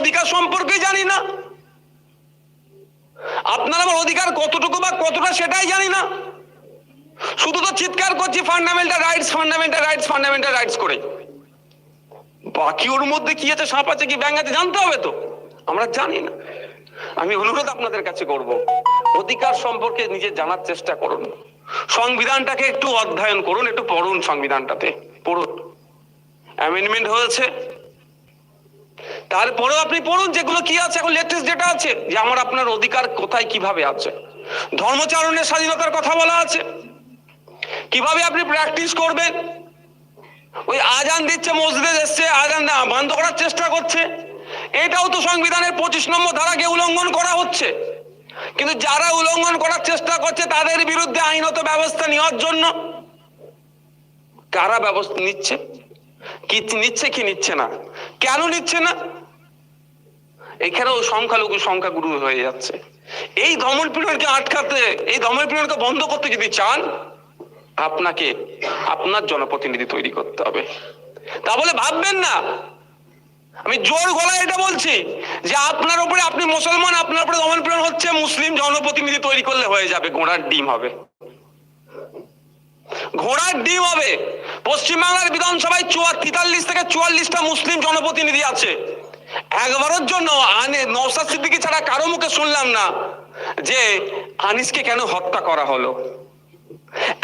অধিকার সম্পর্কে জানি না। আপনার আমার অধিকার কতটুকু বা কতটা সেটাই জানি না। শুধু তো চিৎকার করছি fundamental rights fundamental rights fundamental rights করে। বাকি ওর মধ্যে কি আছে, সাপ আছে কি ব্যাং আছে, জানতে হবে তো। আমরা জানি না। আমি অনুরোধ আপনাদের কাছে করব, অধিকার সম্পর্কে নিজে জানার চেষ্টা করুন। সংবিধানটাকে একটু অধ্যয়ন করুন, একটু পড়ুন সংবিধানটাতে, পড়ুন। অ্যামেন্ডমেন্ট হয়েছে তারপরেও আপনি পড়ুন, যেগুলো কি আছে, এখন লেটেস্ট যেটা আছে, যে আমার আপনার অধিকার কোথায়, কীভাবে আছে। ধর্মচারণের স্বাধীনতার কথা বলা আছে। কীভাবে আপনি প্র্যাকটিস করবেন? ওই আজান দিচ্ছে, মসজিদে এসছে, আজান বন্ধ করার চেষ্টা করছে। এটাও তো সংবিধানের পঁচিশ নম্বর ধারাকে উল্লঙ্ঘন করা হচ্ছে। কিন্তু যারা উল্লঙ্ঘন করার চেষ্টা করছে, তাদের বিরুদ্ধে আইনত ব্যবস্থা নেওয়ার জন্য। কারা ব্যবস্থা নিচ্ছে? কি নিচ্ছে কি নিচ্ছে না? কেন নিচ্ছে না? এখানেও সংখ্যালঘু সংখ্যাগুরু হয়ে যাচ্ছে। এই দমন পীড়নকে আটকাতে, এই দমন পীড়নকে বন্ধ করতে যদি চান, আপনাকে, আপনার জনপ্রতিনিধি তৈরি করতে হবে। তা বলে ভাববেন না। আমি জোর গলায় এটা বলছি যে আপনার উপরে আপনি মুসলমান, আপনার উপরে দমন পীড়ন হচ্ছে, মুসলিম জনপ্রতিনিধি তৈরি করলে হয়ে যাবে, ঘোড়ার ডিম হবে। ঘোড়ার ডিম হবে। পশ্চিমবাংলার বিধানসভায় চুয়া তেতাল্লিশ থেকে চুয়াল্লিশটা মুসলিম জনপ্রতিনিধি আছে। একবারের জন্য নৌসাদ সিদ্দিকি ছাড়া কারও মুখে শুনলাম না যে আনিসকে কেন হত্যা করা হলো।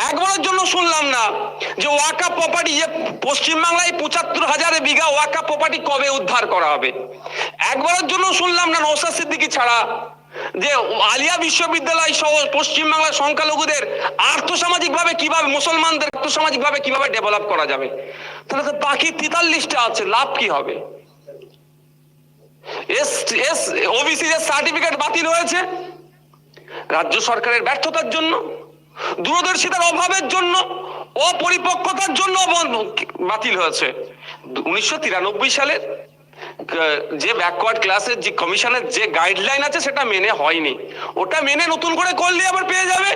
একবারের জন্য শুনলাম না যে ওয়াকা প্রপার্টি যে পশ্চিমবাংলায় পঁচাত্তর হাজারে বিঘা ওয়াকা প্রপার্টি কবে উদ্ধার করা হবে? একবারের জন্য শুনলাম না নৌসাদ সিদ্দিকি ছাড়া যে আলিয়া বিশ্ববিদ্যালয় সহ পশ্চিমবাংলার সংখ্যালঘুদের আর্থসামাজিক ভাবে কীভাবে, মুসলমানদের আর্থসামাজিক ভাবে কীভাবে ডেভেলপ করা যাবে? তাহলে তো বাকি তেতাল্লিশটা আছে, লাভ কি হবে? ওবিসি এর সার্টিফিকেট বাতিল হয়েছে, রাজ্য সরকারের ব্যর্থতার জন্য, দূরদর্শিতার অভাবের জন্য, অপরিপক্কতার জন্য বাতিল হয়েছে। উনিশশো তিরানব্বই সালের যে ব্যাকওয়ার্ড ক্লাসের যে কমিশনের যে গাইডলাইন আছে, সেটা মেনে হয়নি। ওটা মেনে নতুন করে করলে আবার পেয়ে যাবে।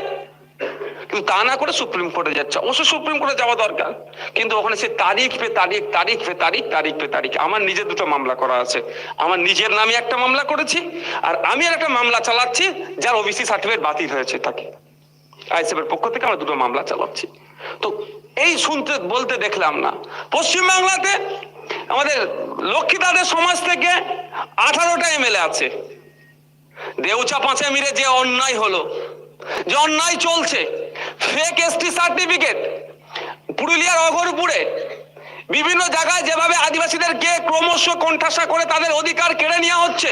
কিন্তু তা না করে সুপ্রিম কোর্টে যাচ্ছে। অবশ্য সুপ্রিম কোর্টে যাওয়া দরকার। কিন্তু ওখানে সে তারিখ পে তারিখ তারিখ পে তারিখ তারিখ পে তারিখ। আমার নিজের দুটো মামলা করা আছে। আমার নিজের নামে একটা মামলা করেছি, আর আমি আর একটা মামলা চালাচ্ছি, যার ওবিসি সার্টিফিকেট বাতিল হয়েছে তাকে। আইসিএফের পক্ষ থেকে আমরা দুটো মামলা চালাচ্ছি। তো এই শুনতে, বলতে দেখলাম না। পশ্চিমবাংলাতে আমাদের লক্ষ্মীদাদের সমাজ থেকে আঠারোটা এমএলএ আছে। দেউচা পাঁচে মিলে যে অন্যায় হলো যে অন্যায় চলছে ফেক এসটি সার্টিফিকেট পুরুলিয়ার অঘরপুরে, বিভিন্ন জায়গায় যেভাবে আদিবাসীদেরকে ক্রমশ কোণঠাসা করে তাদের অধিকার কেড়ে নেওয়া হচ্ছে,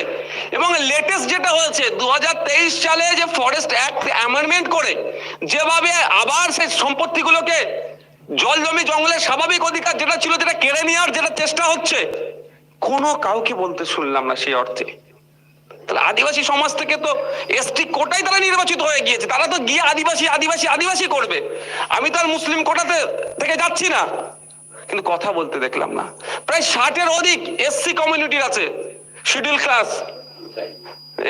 এবং লেটেস্ট যেটা হয়েছে দু হাজার তেইশ সালে যে ফরেস্ট অ্যাক্ট অ্যামেন্ডমেন্ট করে, যেভাবে আবার সেই সম্পত্তিগুলোকে জল জমি জঙ্গলের স্বাভাবিক অধিকার যেটা ছিল, যেটা কেড়ে নেওয়ার যেটা চেষ্টা হচ্ছে, কোনো কাউকে বলতে শুনলাম না সেই অর্থে। তাহলে আদিবাসী সমাজ থেকে তো এসটি কোটাই তারা নির্বাচিত হয়ে গিয়েছে। তারা তো গিয়ে আদিবাসী আদিবাসী আদিবাসী করবে। আমি তো আর মুসলিম কোটাতে থেকে যাচ্ছি না। কিন্তু কথা বলতে দেখলাম না। প্রায় ষাটের অধিক এসসি কমিউনিটির আছে। Schedule class.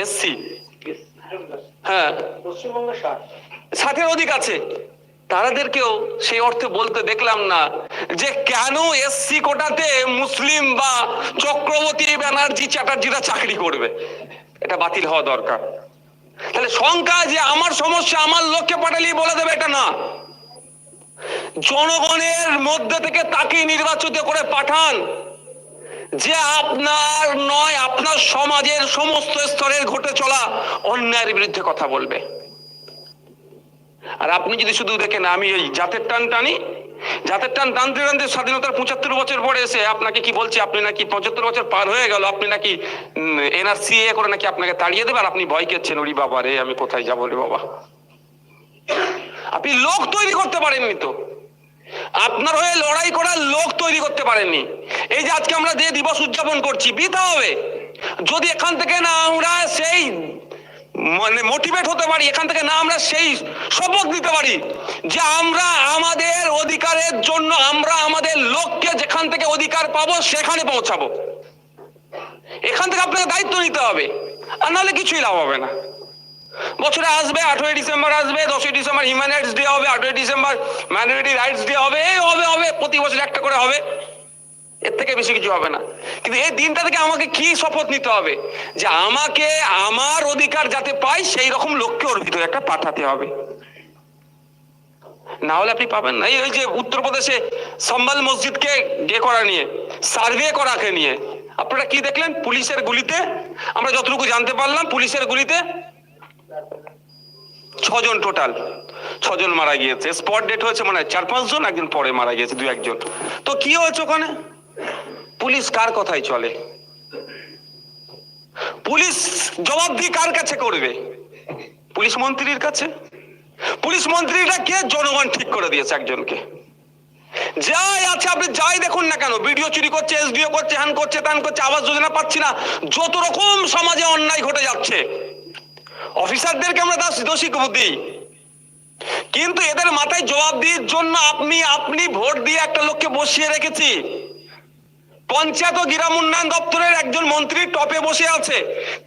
এসসি। হ্যাঁ। ষাটের অধিক আছে। তারাদেরকেও সেই অর্থে বলতে দেখলাম না যে কেন এসসি কোটাতে মুসলিম বা চক্রবর্তী ব্যানার্জি চ্যাটার্জিরা চাকরি করবে। এটা বাতিল হওয়া দরকার। তাহলে শঙ্কা যে আমার সমস্যা আমার লক্ষ্যে পাঠালেই বলে দেবে এটা না। জনগণের মধ্যে থেকে তাকে নির্বাচিত করে পাঠান যে আপনার নয়, আপনার সমাজের সমস্ত স্তরের ঘটে চলা অন্যায়ের বিরুদ্ধে কথা বলবে। আর আপনি যদি শুধু দেখেন, আমি ওই জাতের টান টানি, জাতের টান টানতে টানতে স্বাধীনতার পঁচাত্তর বছর পরে এসে আপনাকে কি বলছি, আপনি নাকি পঁচাত্তর বছর পার হয়ে গেল, আপনি নাকি এনআরসি এ করে নাকি আপনাকে তাড়িয়ে দেবে, আর আপনি ভয় করছেন ওরি বাবা রে, আমি কোথায় যাব রে বাবা? আপনি লোক তৈরি করতে পারেননি তো। আপনার হয়ে লড়াই করার লোক তৈরি করতে পারেননি। এই যে আজকে আমরা যে দিবস উদযাপন করছি বৃথা হবে। যদি এখান থেকে না আমরা সেই মানে মোটিভেট হতে পারি, এখান থেকে না আমরা সেই শপথ নিতে পারি যে আমরা আমাদের অধিকারের জন্য আমরা আমাদের লোককে যেখান থেকে অধিকার পাবো সেখানে পৌঁছাবো। এখান থেকে আপনাকে দায়িত্ব নিতে হবে, আর নাহলে কিছুই লাভ হবে না। বছরে আসবে, আঠেরোই ডিসেম্বর আসবে, দশই ডিসেম্বর হিউম্যান রাইটস ডে হবে, আঠেরোই ডিসেম্বর মাইনরিটি রাইটস ডে হবে, এই হবে হবে, প্রতি বছর একটা করে হবে। এর থেকে বেশি কিছু হবে না। কিন্তু এই দিনটা থেকে আমাকে কি শপথ নিতে হবে? যে আমাকে আমার অধিকার যাতে পাই, সেই রকম লক্ষ্যে ওর ভিতরে একটা পাঠাতে হবে। না হলে আপনি পাবেন না। এই যে উত্তরপ্রদেশে সম্বাল মসজিদকে গে করা নিয়ে, সার্ভে করাকে নিয়ে, আপনারা কি দেখলেন? পুলিশের গুলিতে, আমরা যতটুকু জানতে পারলাম, পুলিশের গুলিতে ছজন টোটাল, ছজন মারা গিয়েছে। স্পট ডেট হয়েছে মানে চার পাঁচজন, একজন পরে মারা গিয়েছে দু একজন তো কি হয়েছে ওখানে? পুলিশ কার কথাই চলে? পুলিশ জবাবদি কার কাছে করবে? পুলিশ মন্ত্রীর কাছে? পুলিশ মন্ত্রীরা কে? জনগণ ঠিক করে দিয়েছে একজনকে। যাই আছে, আপনি যাই দেখুন না কেন? ভিডিও চুরি করছে এসডিও করছে হ্যান করছে, ত্যান করছে, আবাস যোজনা পাচ্ছি না। যত রকম সমাজে অন্যায় ঘটে যাচ্ছে। অফিসারদেরকে আমরা দোষী দিই কিন্তু এদের মাথায় জবাব দিয়ে জন্য আপনি আপনি ভোট দিয়ে একটা লোককে বসিয়ে রেখেছি। পঞ্চায়েত ও গ্রাম উন্নয়ন দপ্তরের একজন মন্ত্রী টপে বসে আছে।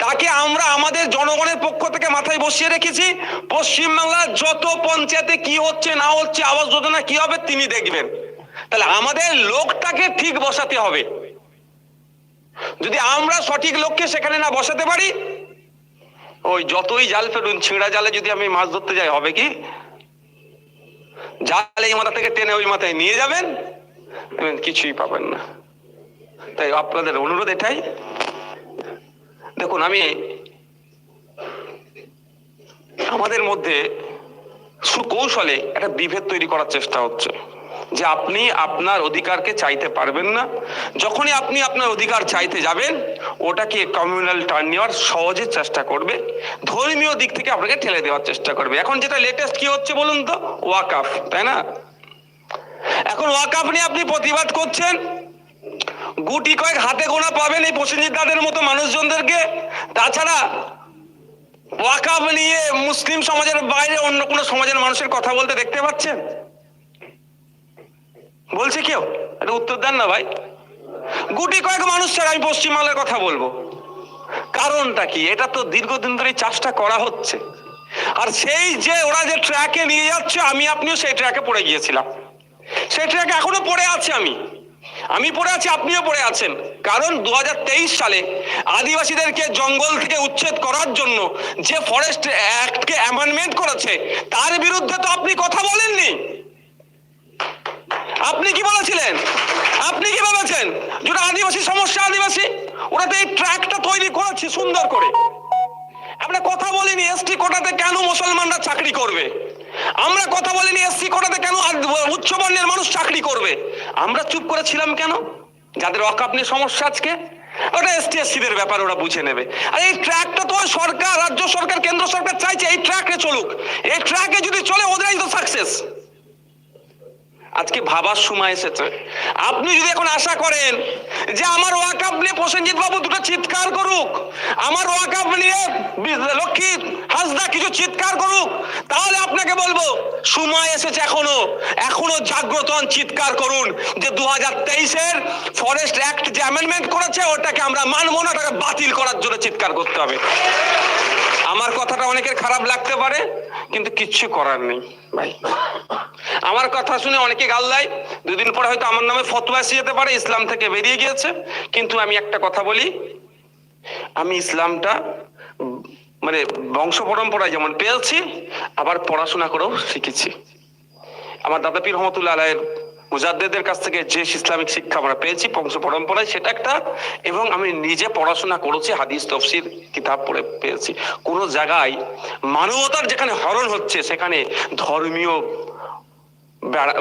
তাকে আমরা আমাদের জনগণের পক্ষ থেকে মাথায় বসিয়ে রেখেছি, পশ্চিমবাংলার যত পঞ্চায়েতে কি হচ্ছে, না হচ্ছে, আবাস যোজনা কি হবে, তিনি দেখবেন। তাহলে আমাদের লোকটাকে ঠিক বসাতে হবে। যদি আমরা সঠিক লোককে সেখানে না বসাতে পারি, ওই যতই জাল ফেলুন, ছিঁড়া জালে যদি আমি মাছ ধরতে যাই, হবে কি? জাল এই মাথা থেকে টেনে ওই মাথায় নিয়ে যাবেন, কিছুই পাবেন না। তাই আপনাদের অনুরোধ এটাই। দেখুন, আমি আমাদের মধ্যে সুকৌশলে একটা বিভেদ তৈরি করার চেষ্টা হচ্ছে, যে আপনি আপনার অধিকারকে চাইতে পারবেন না। যখনই আপনি আপনার অধিকার চাইতে যাবেন, ওটাকে কমিউনাল টার্ন নেওয়ার সহজে চেষ্টা করবে, ধর্মীয় দিক থেকে আপনাকে ঠেলে দেওয়ার চেষ্টা করবে। এখন যেটা লেটেস্ট কি হচ্ছে বলুন তো? ওয়াকাফ, তাই না? এখন ওয়াকাফ নিয়ে আপনি প্রতিবাদ করছেন গুটি কয়েক হাতে গোনা পাবেন এই প্রসেনজিৎ মতো মানুষজনদেরকে। তাছাড়া ওয়াকাব নিয়ে মুসলিম সমাজের বাইরে অন্য কোনো সমাজের মানুষের কথা বলতে দেখতে পাচ্ছেন? বলছে কেউ? এটা উত্তর দেন না ভাই। গুটি কয়েক মানুষ ছাড়া আমি পশ্চিমবাংলার কথা বলব। কারণটা কি? এটা তো দীর্ঘদিন ধরে চাষটা করা হচ্ছে। আর সেই যে ওরা যে ট্র্যাকে নিয়ে যাচ্ছে, আমি আপনিও সেই ট্র্যাকে পড়ে গিয়েছিলাম। সেই ট্র্যাকে এখনও পড়ে আছি আমি। আমি পড়ে আছি, আপনিও পড়ে আছেন। কারণ দুহাজার তেইশ সালে আদিবাসীদেরকে জঙ্গল থেকে উচ্ছেদ করার জন্য যে ফরেস্ট অ্যাক্টকে অ্যামেন্ডমেন্ট করেছে, তার বিরুদ্ধে তো আপনি কথা বলেননি। আপনি কি বলেছিলেন? আপনি কি বলেছেন যেটা আদিবাসী, সমস্যা আদিবাসী? ওরা তো এই ট্র্যাকটা তৈরি করেছে সুন্দর করে। আমরা কথা বলিনি, এসটি কোটাতে কেন মুসলমানরা চাকরি করবে? আমরা কথা বলিনি এসসি কোটাতে কেন আদ- উচ্চ বর্ণের মানুষ চাকরি করবে? আমরা চুপ করেছিলাম কেন? যাদের অকাপ নিয়ে সমস্যা আজকে? ওটা এসটি এসসিদের ব্যাপার, ওরা বুঝে নেবে। আর এই ট্র্যাকটা তো সরকার, রাজ্য সরকার, কেন্দ্র সরকার চাইছে, এই ট্র্যাকে চলুক। এই ট্র্যাকে যদি চলে, ওদেরই তো সাকসেস আজকে ভাবার সময় এসেছে। আপনি যদি এখন আশা করেন যে আমার ওয়াকাপ নিয়ে প্রসেনজিৎ বাবু দুটো চিৎকার করুক, আমার ওয়াকাপ নিয়ে লক্ষ্মী হাসদা কিছু চিৎকার করুক, তাহলে আপনাকে বলব, সময় এসেছে এখনও। এখনও জাগ্রত চিৎকার করুন যে দু হাজার তেইশের ফরেস্ট অ্যাক্ট যে অ্যামেন্ডমেন্ট করেছে, ওটাকে আমরা মানবো না, ওটাকে বাতিল করার জন্য চিৎকার করতে হবে। আমার কথাটা অনেকের খারাপ লাগতে পারে, কিন্তু কিচ্ছু করার নেই, ভাই। আমার কথা শুনে অনেকে গাল দেয়। দুদিন পরে হয়তো আমার নামে ফতোয়া এসে যেতে পারে, ইসলাম থেকে বেরিয়ে গিয়েছে। কিন্তু আমি একটা কথা বলি, আমি ইসলামটা মানে বংশ পরম্পরায় যেমন পেয়েছি, আবার পড়াশোনা করেও শিখেছি। আমার দাদা পীর রহমতুল্লাহ আলাইয়ের মুজাদ্দেদের কাছ থেকে যে ইসলামিক শিক্ষা আমরা পেয়েছি, বংশ পরম্পরায়, সেটা একটা। এবং আমি নিজে পড়াশোনা করেছি, হাদিস, তফসির, কিতাব পড়ে পেয়েছি। কোন জায়গায় মানবতার যেখানে হরণ হচ্ছে, সেখানে ধর্মীয়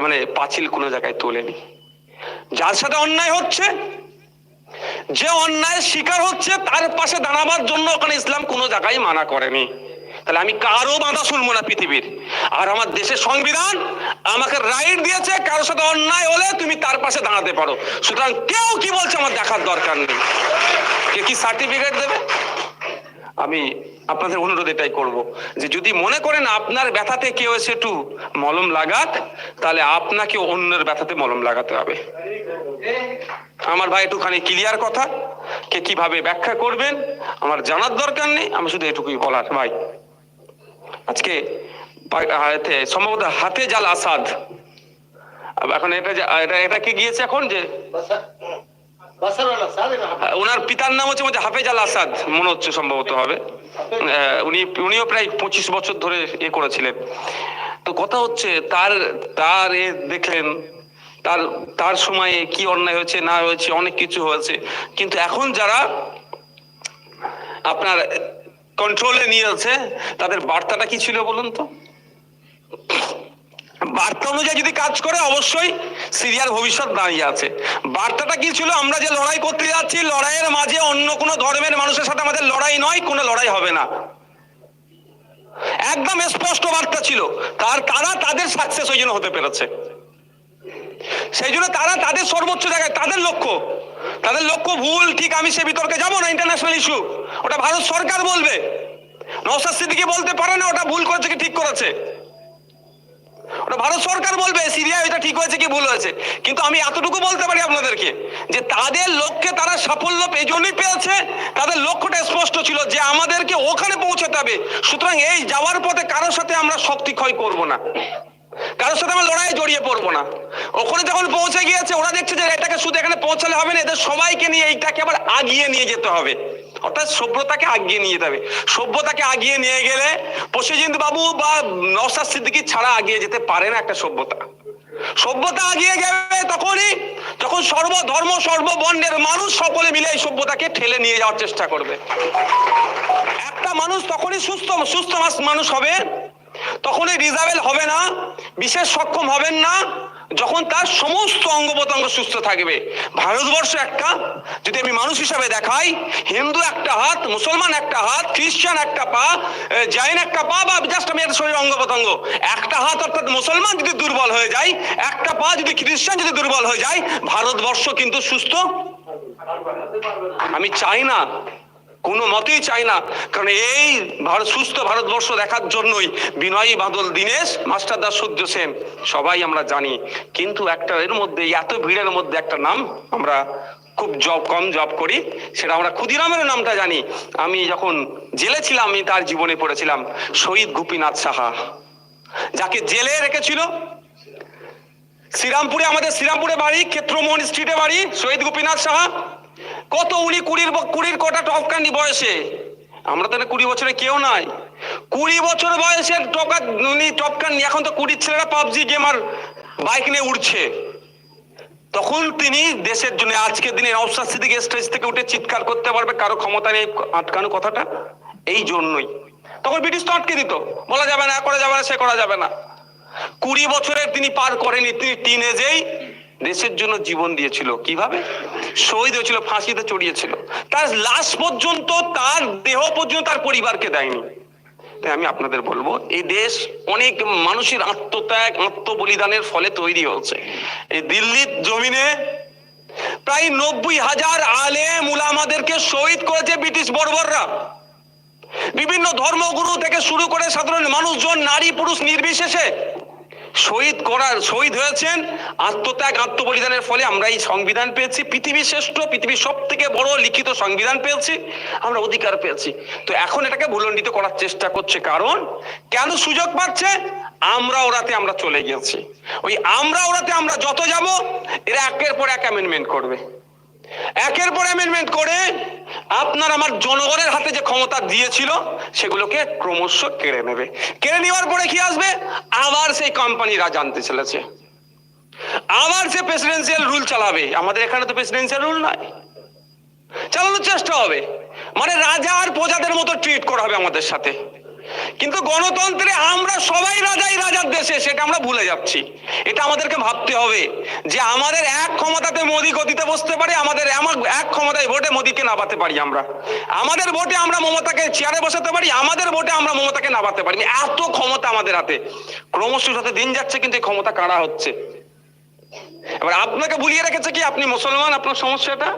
মানে পাঁচিল কোনো জায়গায় তোলেনি। যার সাথে অন্যায় হচ্ছে, যে অন্যায়ের শিকার হচ্ছে, তার পাশে দাঁড়াবার জন্য ওখানে ইসলাম কোনো জায়গায় মানা করেনি। তাহলে আমি কারও বাধা শুনব না পৃথিবীর। আর আমার দেশের সংবিধান আমাকে রাইট দিয়েছে, কারোর সাথে অন্যায় হলে তুমি তার পাশে দাঁড়াতে পারো। সুতরাং কেউ কি বলছে আমার দেখার দরকার নেই। কে কি সার্টিফিকেট দেবে? আমি আপনাদের অনুরোধ এটাই করব যে যদি মনে করেন আপনার ব্যথাতে কেউ এসে একটু মলম লাগাত তাহলে আপনাকে অন্যের ব্যথাতে মলম লাগাতে হবে। আমার ভাই একটুখানি ক্লিয়ার কথা কে কীভাবে ব্যাখ্যা করবেন আমার জানার দরকার নেই আমি শুধু এটুকুই বলার ভাই। আজকে সম্ভবত হাতে জাল আসাদ। এখন এটা এটা এটা কি গিয়েছে এখন যে? ওনার পিতার নাম হচ্ছে হাফেজ আল আসাদ মনে হচ্ছে সম্ভবত হবে। উনি, উনিও প্রায় পঁচিশ বছর ধরে এ করেছিলেন। তো কথা হচ্ছে, তার তার এ দেখলেন, তার তার সময়ে কি অন্যায় হয়েছে, না হয়েছে, অনেক কিছু হয়েছে। কিন্তু এখন যারা আপনার কন্ট্রোলে নিয়ে আছে, তাদের বার্তাটা কি ছিল বলুন তো? বার্তা অনুযায়ী যদি কাজ করে, অবশ্যই সিরিয়ার ভবিষ্যৎ দাঁড়িয়ে আছে। বার্তাটা কি ছিল? আমরা যে লড়াই করতে যাচ্ছি, লড়াইয়ের মাঝে অন্য কোনো ধর্মের মানুষের সাথে আমাদের লড়াই নয়, কোনো লড়াই হবে না। একদম স্পষ্ট বার্তা ছিল। তার, তারা তাদের সাকসেস ওই জন্য হতে পেরেছে। সেই জন্য তারা তাদের সর্বোচ্চ জায়গায়, তাদের লক্ষ্য। তাদের লক্ষ্য ভুল, ঠিক আমি সে বিতর্কে যাব না ইন্টারন্যাশনাল ইস্যু ওটা ভারত সরকার বলবে। নৌসাদ সিদ্দিকি বলতে পারে না, ওটা ভুল করেছে কি ঠিক করেছে। ওটা ভারত সরকার বলবে সিরিয়া এটা ঠিক হয়েছে কি ভুল হয়েছে। কিন্তু আমি এতটুকু বলতে পারি আপনাদেরকে যে তাদের লক্ষ্যে তারা সাফল্য এই পেয়েছে, তাদের লক্ষ্যটা স্পষ্ট ছিল যে আমাদেরকে ওখানে পৌঁছাতে হবে। সুতরাং এই যাওয়ার পথে কারোর সাথে আমরা শক্তি ক্ষয় করব না। কারোর সাথে আমরা লড়াই জড়িয়ে পড়ব না। ওখানে যখন পৌঁছে গিয়েছে, ওরা দেখছে যে এটাকে শুধু এখানে পৌঁছালে হবে না, এদের সবাইকে নিয়ে এইটাকে আবার আগিয়ে নিয়ে যেতে হবে। অর্থাৎ সভ্যতাকে আগিয়ে নিয়ে যেতে হবে। সভ্যতাকে আগিয়ে নিয়ে গেলে প্রসেনজিৎ বাবু বা নওসাদ সিদ্দিকি ছাড়া আগিয়ে যেতে পারে না একটা সভ্যতা। সভ্যতা আগিয়ে যাবে তখনই যখন সর্বধর্ম সর্ববর্ণের মানুষ সকলে মিলে এই সভ্যতাকে ঠেলে নিয়ে যাওয়ার চেষ্টা করবে। একটা মানুষ তখনই সুস্থ সুস্থ মানুষ হবে। তখনই রিজাবেল হবে না, বিশেষ সক্ষম হবেন না। যখন তার সমস্ত অঙ্গ প্রত্যঙ্গ সুস্থ থাকবে, ভারতবর্ষ একটা, যদি আমি মানুষ হিসাবে দেখাই, হিন্দু একটা হাত, মুসলমান একটা হাত, খ্রিস্টান একটা পা জৈন একটা পা, বা জাস্ট আমি শরীর অঙ্গ প্রত্যঙ্গ, একটা হাত অর্থাৎ মুসলমান যদি দুর্বল হয়ে যায়, একটা পা যদি খ্রিস্টান যদি দুর্বল হয়ে যায়, ভারতবর্ষ কিন্তু সুস্থ। আমি চাই না কোনো মতেই চাই না। কারণ এই ভারত সুস্থ ভারতবর্ষ দেখার জন্যই বিনয়ী বাদল দীনেশ, মাস্টার দাস সূর্য সেন, সবাই আমরা জানি। কিন্তু একটা এর মধ্যে, এত ভিড়ের মধ্যে একটা নাম আমরা খুব জব, কম জব করি, সেটা আমরা ক্ষুদিরামের নামটা জানি। আমি যখন জেলে ছিলাম, আমি তার জীবনে পড়েছিলাম, শহীদ গোপীনাথ সাহা। যাকে জেলে রেখেছিল, শ্রীরামপুরে, আমাদের শ্রীরামপুরে বাড়ি, ক্ষেত্রমোহন স্ট্রিটে বাড়ি, শহীদ গোপীনাথ সাহা। কত উনি কুড়ির কুড়ির কটা টপকানি বয়সে? আমরা তো না কুড়ি বছরে কেউ নাই। কুড়ি বছর বয়সে টকা উনি টপকাননি এখন তো কুড়ির ছেলেরা পাবজি গেম আর বাইক নিয়ে উঠছে তখন তিনি দেশের জন্য, আজকের দিনে নওশাদ সিদ্দিক স্টেজ থেকে উঠে চিৎকার করতে পারবে, কারও ক্ষমতা নেই আটকানো কথাটা। এই জন্যই। তখন ব্রিটিশ তো আটকে দিত, বলা যাবে না, করা যাবে না, সে করা যাবে না। কুড়ি বছরের তিনি পার করেনি, তিনি টিনেজেই দেশের জন্য জীবন দিয়েছিল। কীভাবে? শহীদ হয়েছিল, ফাঁসিতে চড়িয়েছিল। তার লাশ পর্যন্ত, তার দেহ পর্যন্ত তার পরিবারকে দেয়নি। তাই আমি আপনাদের বলব, এই দেশ অনেক মানুষের আত্মত্যাগ, আত্মবলিদানের ফলে তৈরি হচ্ছে এই দিল্লির জমিনে প্রায় নব্বই হাজার আলে মুলামাদেরকে শহীদ করেছে ব্রিটিশ বর্বররা। বিভিন্ন ধর্মগুরু থেকে শুরু করে সাধারণ মানুষজন, নারী, পুরুষ নির্বিশেষে শহীদ করার, শহীদ হয়েছেন। আত্মত্যাগ, আত্মবলিদানের ফলে আমরা এই সংবিধান পেয়েছি। পৃথিবীর শ্রেষ্ঠ, পৃথিবীর সব থেকে বড় লিখিত সংবিধান পেয়েছি। আমরা অধিকার পেয়েছি। তো এখন এটাকে ভুলণ্ডিত করার চেষ্টা করছে কারণ, কেন সুযোগ পাচ্ছে? আমরা ওরাতে আমরা চলে গেছি ওই আমরা ওরাতে আমরা যত যাব, এরা একের পর এক অ্যামেন্ডমেন্ট করবে। একের পর অ্যামেন্ডমেন্ট করে আপনার আমার জনগণের হাতে যে ক্ষমতা দিয়েছিল, সেগুলোকে ক্রমশ কেড়ে নেবে। কেড়ে নেওয়ার পরে কি আসবে? আবার সেই কোম্পানিরা জানতে চলেছে। আবার সে প্রেসিডেন্সিয়াল রুল চালাবে। আমাদের এখানে তো প্রেসিডেন্সিয়াল রুল নাই। চালানোর চেষ্টা হবে। মানে রাজা আর প্রজাদের মতো ট্রিট করা হবে আমাদের সাথে। কিন্তু গণতন্ত্রে আমরা সবাই রাজাই রাজার দেশে, সেটা আমরা ভুলে যাচ্ছি। এটা আমাদেরকে ভাবতে হবে যে আমাদের এক ক্ষমতাতে মোদী গতিতে বসতে পারে, আমাদের এমন- এক ক্ষমতায় ভোটে মোদীকে নাবাতে পারি আমরা। আমাদের ভোটে আমরা মমতাকে চেয়ারে বসাতে পারি, আমাদের ভোটে আমরা মমতাকে নাবাতে পারি। এত ক্ষমতা আমাদের হাতে। ক্রমশ সাথে দিন যাচ্ছে, কিন্তু এই ক্ষমতা কারা হচ্ছে? এবার আপনাকে ভুলিয়ে রেখেছে কি আপনি মুসলমান? আপনার সমস্যাটা?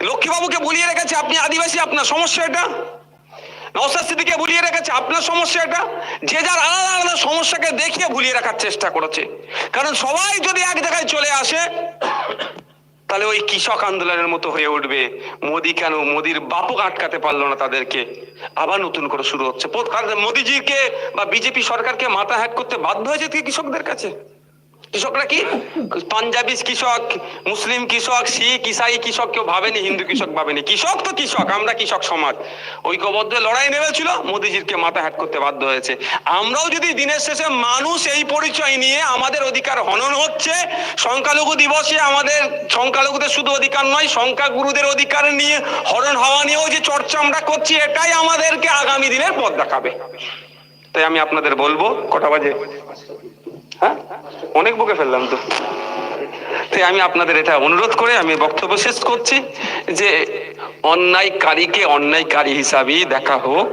লক্ষ্মীবাবুকে ভুলিয়ে রেখেছে, আপনি আদিবাসী, আপনার সমস্যা এটা? নওসাদ সিদ্দিকে ভুলিয়ে রেখেছে। আপনার সমস্যা এটা? যে যার আলাদা আলাদা সমস্যাকে দেখিয়ে ভুলিয়ে রাখার চেষ্টা করেছে। কারণ সবাই যদি এক জায়গায় চলে আসে, তাহলে ওই কৃষক আন্দোলনের মতো হয়ে উঠবে। মোদি কেন? মোদির বাপক আটকাতে পারল না তাদেরকে। আবার নতুন করে শুরু হচ্ছে। মোদিজিকে বা বিজেপি সরকারকে মাথা হ্যাট করতে বাধ্য হয়েছে কৃষকদের কাছে। কৃষকরা কি? পাঞ্জাবি কৃষক, মুসলিম কৃষক, শিখ, ইসাই কৃষক, কেউ ভাবেনি, হিন্দু কৃষক ভাবেনি। কৃষক তো কৃষক, আমরা কৃষক সমাজ। ঐক্যবদ্ধ লড়াই নেমেছিল মোদিজিরকে মাথা হ্যাট করতে বাধ্য হয়েছে। আমরাও যদি দিনের শেষে মানুষ এই পরিচয় নিয়ে আমাদের অধিকার হনন হচ্ছে, সংখ্যালঘু দিবসে আমাদের সংখ্যালঘুদের শুধু অধিকার নয়, সংখ্যাগুরুদের অধিকার নিয়ে হরণ হওয়া নিয়েও যে চর্চা আমরা করছি, এটাই আমাদেরকে আগামী দিনের পথ দেখাবে। তাই আমি আপনাদের বলব, কটা বাজে? হ্যাঁ? অনেক বুকে ফেললাম তো। তাই আমি আপনাদের এটা অনুরোধ করে আমি বক্তব্য শেষ করছি যে অন্যায়কারীকে অন্যায়কারী হিসাবেই দেখা হোক।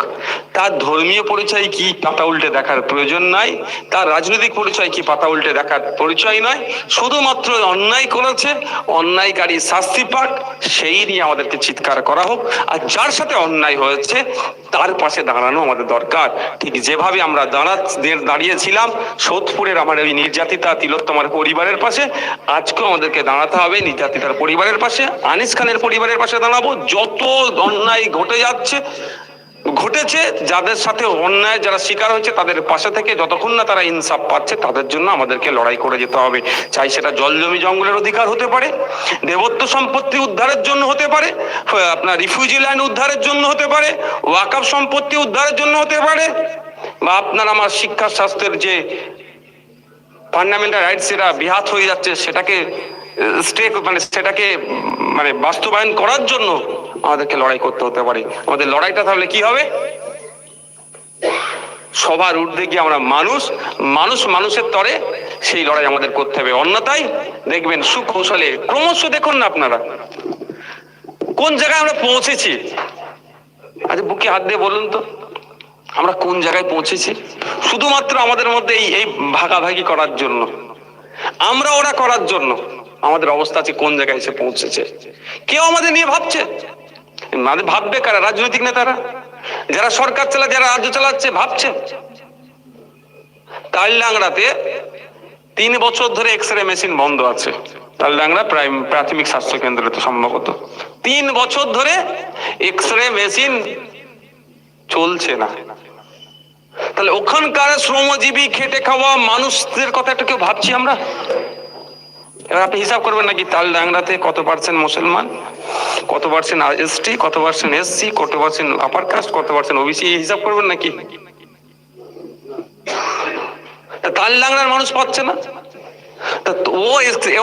তার ধর্মীয় পরিচয় কি পাতা উল্টে দেখার প্রয়োজন নাই। তার রাজনৈতিক পরিচয় কি পাতা উল্টে দেখার পরিচয় নয় শুধুমাত্র অন্যায় করেছে, অন্যায়কারী শাস্তি পাক, সেই নিয়ে আমাদেরকে চিৎকার করা হোক। আর যার সাথে অন্যায় হয়েছে, তার পাশে দাঁড়ানো আমাদের দরকার। ঠিক যেভাবে আমরা দাঁড়া দাঁড়িয়েছিলাম, সোদপুরের আমার ওই নির্যাতিতা তিলোত্তমার পরিবারের পাশে আজকেও আমাদেরকে দাঁড়াতে হবে। নির্যাতিতার পরিবারের পাশে, আনিস খানের পরিবারের পাশে দাঁড়াবো। যত অন্যায় ঘটে যাচ্ছে, ঘটেছে, যাদের সাথে অন্যায় যারা শিকার হয়েছে, তাদের পাশে থেকে যতক্ষণ না তারা ইনসাফ পাচ্ছে, তাদের জন্য আমাদেরকে লড়াই করে যেতে হবে। চাই সেটা জল জমি জঙ্গলের অধিকার হতে পারে, দেবত্ব সম্পত্তি উদ্ধারের জন্য হতে পারে আপনার রিফিউজি লাইন উদ্ধারের জন্য হতে পারে, ওয়াকাফ সম্পত্তি উদ্ধারের জন্য হতে পারে, বা আপনার আমার শিক্ষা স্বাস্থ্যের যে ফান্ডামেন্টাল রাইটস যেটা বিহাত হয়ে যাচ্ছে, সেটাকে স্টে মানে সেটাকে মানে বাস্তবায়ন করার জন্য আমাদেরকে লড়াই করতে হতে পারে। আমাদের লড়াইটা তাহলে কি হবে? সবার ঊর্ধ্বে গিয়ে আমরা মানুষ মানুষ মানুষের তরে সেই লড়াই আমাদের করতে হবে। অন্যথায় দেখবেন সুকৌশলে, ক্রমশ দেখুন না আপনারা, কোন জায়গায় আমরা পৌঁছেছি? আচ্ছা বুকে হাত দিয়ে বলুন তো। আমরা কোন জায়গায় পৌঁছেছি? শুধুমাত্র আমাদের মধ্যে এই এই ভাগাভাগি করার জন্য। আমরা ওরা করার জন্য। আমাদের অবস্থা আছে কোন জায়গায় এসে পৌঁছেছে। কেউ আমাদের নিয়ে ভাবছে? আমাদের ভাববে কারা? রাজনৈতিক নেতারা? যারা সরকার চালা যারা রাজ্য চালাচ্ছে, ভাবছে? তালডাংরাতে তিন বছর ধরে এক্স রে মেশিন বন্ধ আছে। তালডাংরা প্রাইম, প্রাথমিক স্বাস্থ্য কেন্দ্রে তো সম্ভবত। তিন বছর ধরে এক্স রে মেশিন চলছে না। তাহলে ওখানকার শ্রমজীবী খেটে খাওয়া মানুষদের কথা একটু কেউ ভাবছি আমরা? এবার আপনি হিসাব করবেন নাকি তাল ডাংরাতে কত পার্সেন্ট মুসলমান, কত পার্সেন্ট এসটি কত পার্সেন্ট এসসি, কত পার্সেন্ট আপার কাস্ট কত পার্সেন্ট ওবিসি হিসাব করবেন নাকি? তাল ডাংরার মানুষ পাচ্ছে না। তা ও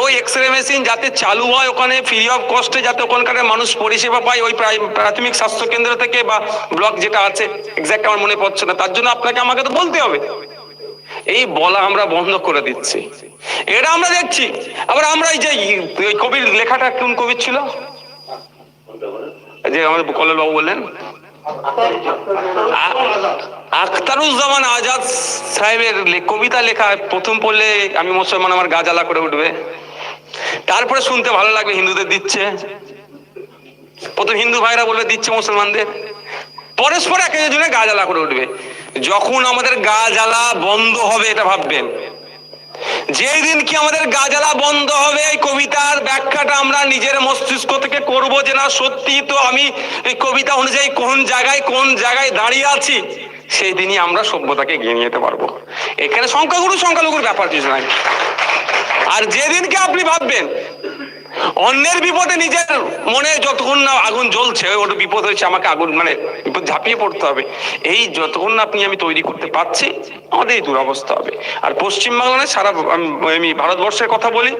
ওই এক্স রে মেশিন যাতে চালু হয় ওখানে ফ্রি অফ কস্টে যাতে ওখানকার মানুষ পরিষেবা পায়, ওই প্রাথমিক স্বাস্থ্য কেন্দ্র থেকে বা ব্লক যেটা আছে এক্সাক্ট আমার মনে পড়ছে না। তার জন্য আপনাকে আমাকে তো বলতে হবে। এই বলা আমরা বন্ধ করে দিচ্ছি। এটা আমরা দেখছি। আবার আমরা এই যে কবির লেখাটা কোন কবির ছিল? যে আমাদের কল্লোল বাবু বললেন? আখতারুজ্জামান আজাদ সাহেবের কবিতা লেখা প্রথম পড়লে আমি মুসলমান, আমার গা জ্বালা করে উঠবে। তারপরে শুনতে ভালো লাগবে, হিন্দুদের দিচ্ছে। প্রথম হিন্দু ভাইরা বলবে, দিচ্ছে মুসলমানদের। পরস্পর এক জনে গা জ্বালা করে উঠবে। যখন আমাদের গা জ্বালা বন্ধ হবে, এটা ভাববেন। যেই দিন কি আমাদের গাজালা বন্ধ হবে, এই কবিতার ব্যাখ্যাটা আমরা নিজের মস্তিষ্ক থেকে করব যে না, সত্যি তো আমি এই কবিতা অনুযায়ী কোন জায়গায় কোন জায়গায় দাঁড়িয়ে আছি, সেই দিনই আমরা সভ্যতাকে এগিয়ে নিয়ে যেতে পারব। এখানে সংখ্যাগুরু, সংখ্যালঘুর ব্যাপার কিছু নাই। আর যেদিনকে আপনি ভাববেন অন্যের বিপদে নিজের মনে যতক্ষণ না আগুন জ্বলছে ওটা বিপদ হয়েছে আমাকে আগুন মানে বিপদ ঝাঁপিয়ে পড়তে হবে। এই যতক্ষণ না আপনি আমি তৈরি করতে পারছি আমাদের এই দুরবস্থা হবে। আর পশ্চিমবাংলা নয়, সারা আমি- আমি ভারতবর্ষের কথা বলি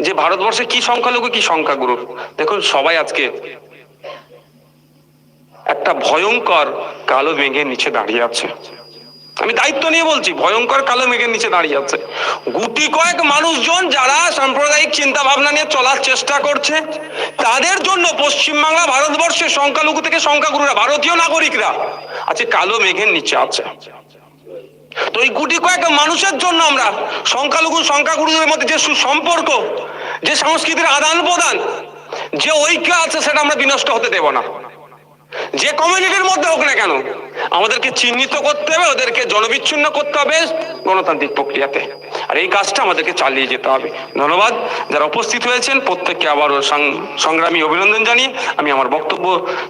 যে ভারতবর্ষে কি সংখ্যালঘু কি সংখ্যাগুরু? দেখুন সবাই আজকে একটা ভয়ঙ্কর কালো মেঘের নিচে দাঁড়িয়ে আছে। আমি দায়িত্ব নিয়ে বলছি, ভয়ঙ্কর কালো মেঘের নিচে দাঁড়িয়ে আছে। গুটি কয়েক মানুষজন যারা সাম্প্রদায়িক চিন্তা ভাবনা নিয়ে চলার চেষ্টা করছে, তাদের জন্য পশ্চিমবাংলা ভারতবর্ষের সংখ্যালঘু থেকে সংখ্যাগুরুরা, ভারতীয় নাগরিকরা আছে কালো মেঘের নিচে আছে। তো এই গুটি কয়েক মানুষের জন্য আমরা সংখ্যালঘু, সংখ্যাগুরুদের মধ্যে যে সুসম্পর্ক, যে সংস্কৃতির আদান প্রদান যে ঐক্য আছে, সেটা আমরা বিনষ্ট হতে দেব না। যে কমিউনিটির মধ্যে হোক না কেন, আমাদেরকে চিহ্নিত করতে হবে, ওদেরকে জনবিচ্ছিন্ন করতে হবে গণতান্ত্রিক প্রক্রিয়াতে। আর এই কাজটা আমাদেরকে চালিয়ে যেতে হবে। ধন্যবাদ। যারা উপস্থিত হয়েছেন, প্রত্যেককে আবারও সংগ্রামী অভিনন্দন জানিয়ে আমি আমার বক্তব্য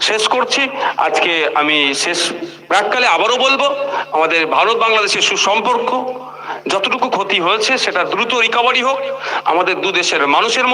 শেষ করছি। আজকে আমি শেষ প্রাককালে আবারও বলব, আমাদের ভারত বাংলাদেশের সুসম্পর্ক যতটুকু ক্ষতি হয়েছে, সেটা দ্রুত রিকভারি হোক। আমাদের দু দেশের মানুষের